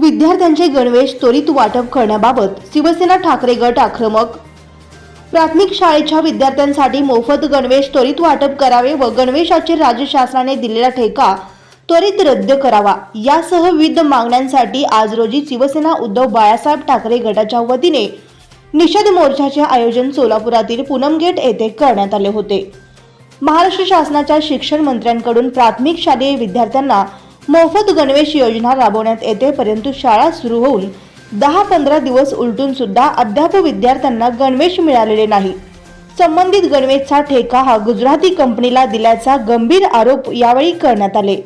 विद्यार्थ्यांचे गणवेश त्वरित वाटप करण्याबाबत शिवसेना ठाकरे गट आक्रमक. प्राथमिक शाळेच्या विद्यार्थ्यांसाठी मोफत गणवेश त्वरित वाटप करावे व गणवेशाचे राज्य शासनाने दिलेला ठेका त्वरित रद्द करावा. यासह विविध मागण्यांसाठी आज रोजी शिवसेना उद्धव बाळासाहेब ठाकरे गटाच्या वतीने निषेध मोर्चाचे आयोजन सोलापुरातील पूनम गेट येथे करण्यात आले होते. महाराष्ट्र शासनाच्या शिक्षण मंत्र्यांकडून प्राथमिक शालेय विद्यार्थ्यांना मोफत गणवेश योजना राबवण्यात येते परंतु शाळा सुरू होऊन दहा पंधरा दिवस उलटून सुद्धा अद्याप विद्यार्थ्यांना गणवेश मिळालेले नाही. संबंधित गणवेशचा ठेका हा गुजराती कंपनीला दिल्याचा गंभीर आरोप यावेळी करण्यात आले.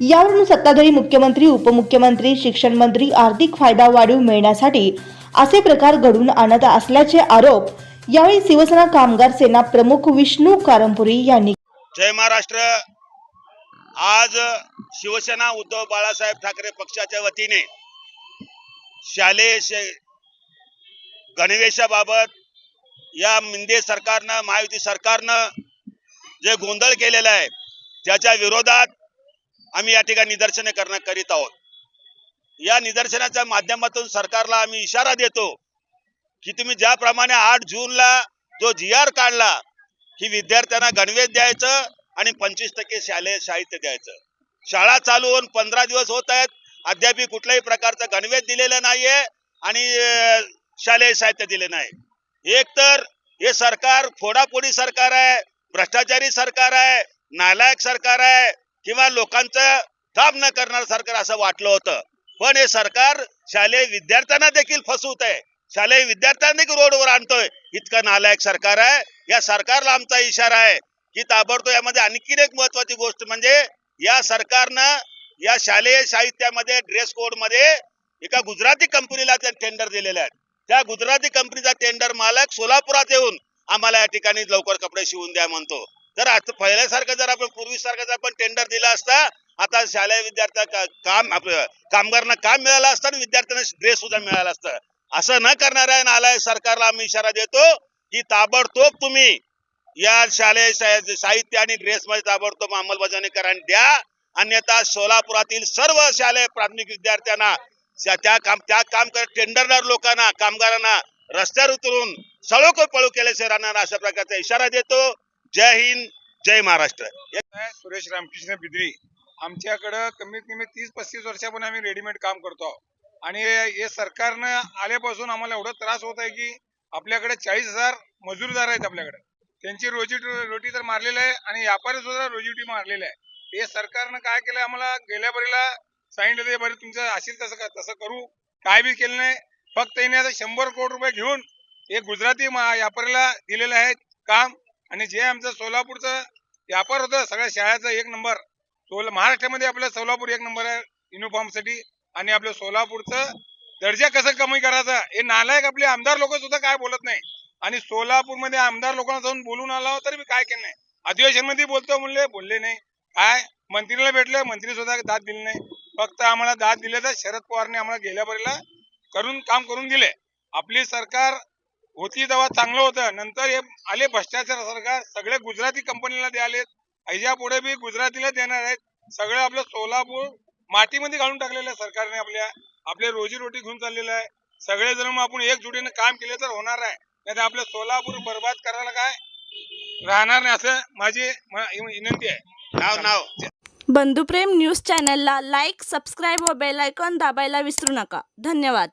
यावरून सत्ताधारी मुख्यमंत्री उपमुख्यमंत्री शिक्षण मंत्री आर्थिक फायदा वाढीव मिळण्यासाठी असे प्रकार घडून आणत असल्याचे आरोप यावेळी शिवसेना कामगार सेना प्रमुख विष्णू कारंपुरी यांनी जय महाराष्ट्र. आज शिवसेना उद्धव बाळासाहेब ठाकरे पक्षाच्या वतीने शालेय गणवेशाबाबत या मिंदे सरकारनं महायुती सरकारनं जे गोंधळ केलेला आहे त्याच्या विरोधात आम्ही या ठिकाणी निदर्शने करणं करीत आहोत. या निदर्शनाच्या माध्यमातून सरकारला आम्ही इशारा देतो की तुम्ही ज्याप्रमाणे आठ जूनला जो जी आर काढला की विद्यार्थ्यांना गणवेश द्यायचं आणि पंचवीस टक्के शालेय साहित्य द्यायचं. शाळा चालू होऊन पंधरा दिवस होत आहेत. अद्याप कुठल्याही प्रकारचं गणवेश दिलेलं नाहीये आणि शालेय साहित्य दिले नाही. एक तर हे सरकार फोडाफोडी सरकार आहे भ्रष्टाचारी सरकार आहे नालायक सरकार आहे किंवा लोकांचं काम न करणार सरकार असं वाटलं होतं. पण हे सरकार शालेय विद्यार्थ्यांना देखील फसवत आहे. शालेय विद्यार्थ्यांना देखील रोडवर आणतोय. इतकं नालायक सरकार आहे. या सरकारला आमचा इशारा आहे की ताबडतोब यामध्ये आणखीन एक महत्वाची गोष्ट म्हणजे या सरकारनं या शालेय साहित्यामध्ये ड्रेस कोडमध्ये एका गुजराती कंपनीला ते टेंडर दिलेले आहेत. त्या गुजराती कंपनीचा टेंडर मालक सोलापुरात येऊन आम्हाला या ठिकाणी लवकर कपडे शिवून द्या म्हणतो. तर आता पहिल्यासारखं जर आपण पूर्वीसारखं जर आपण टेंडर दिला असता आता शालेय विद्यार्थ्या काम आपलं कामगारांना काम मिळालं असतं आणि विद्यार्थ्यांना ड्रेस सुद्धा मिळाला असतं. असं न करणाऱ्या आलाय सरकारला आम्ही इशारा देतो की ताबडतोब तुम्ही या शालेय साहित्य आणि ड्रेस मध्ये ताबडतोब अंमलबजावणी करा द्या. अन्यथा सोलापुरातील सर्व शालेय प्राथमिक विद्यार्थ्यांना त्या काम त्या काम करत टेंडरदार लोकांना कामगारांना रस्त्यावर उतरून सळो पळू केल्याशिवाय राहणार अशा प्रकारचा इशारा देतो. जय हिंद जय महाराष्ट्र. सुरेश रामकृष्ण बिद्री. आमच्याकडं कमीत कमी तीस पस्तीस वर्षापूर्वी आम्ही रेडीमेड काम करतो. आणि हे सरकारनं आल्यापासून आम्हाला एवढा त्रास होत आहे की आपल्याकडे चाळीस हजार मजूरदार आहेत आपल्याकडे. त्यांची रोजी रोटी तर मारलेली आहे आणि व्यापारी सुद्धा रोजीटी मारलेली आहे. हे सरकारनं काय केलं आम्हाला गेल्या बरीला सांगितलं ते बरे तुमचं असेल तसं का- तसं करू. काय बी केलं नाही. फक्त त्याने आता शंभर कोटी रुपये घेऊन हे गुजराती व्यापारीला दिलेलं आहे काम आणि जे आमचं सोलापूरचं व्यापार होतं सगळ्या शाळेचा एक नंबर. सोला महाराष्ट्रामध्ये आपलं सोलापूर एक नंबर आहे युनिफॉर्मसाठी आणि आपलं सोलापूरचं दर्जा कसं कमी करायचा हे नालायक आपले आमदार लोक सुद्धा काय बोलत नाही. आणि सोलापूरमध्ये आमदार लोकांना जाऊन बोलून आला तरी मी काय केलं नाही. अधिवेशनमध्ये बोलतो म्हणले बोलले नाही. काय? मंत्रीला भेटले मंत्री सुद्धा दाद दिली नाही. फक्त आम्हाला दाद दिले तर शरद पवारने आम्हाला गेल्या परीला करून काम करून दिले. आपली सरकार होती तेव्हा चांगलं होतं. नंतर हे आले भ्रष्टाचार सरकार सगळे गुजराती कंपनीला द्यालेत ह्याच्या पुढे बी गुजरातीला देणार आहेत. सगळं आपलं सोलापूर मातीमध्ये घालून टाकलेलं आहे सरकारने आपल्या. आपले रोजीरोटी घेऊन चाललेलं आहे. सगळे जण मग आपण एकजुटीने काम केले तर होणार आहे. नाही तर आपलं सोलापूर बर्बाद करायला काय? राहणार नाही असं माझी विनंती आहे. नाव नाव. बंधुप्रेम न्यूज चॅनलला लाईक सबस्क्राईब व बेल आयकॉन दाबायला विसरू नका. धन्यवाद.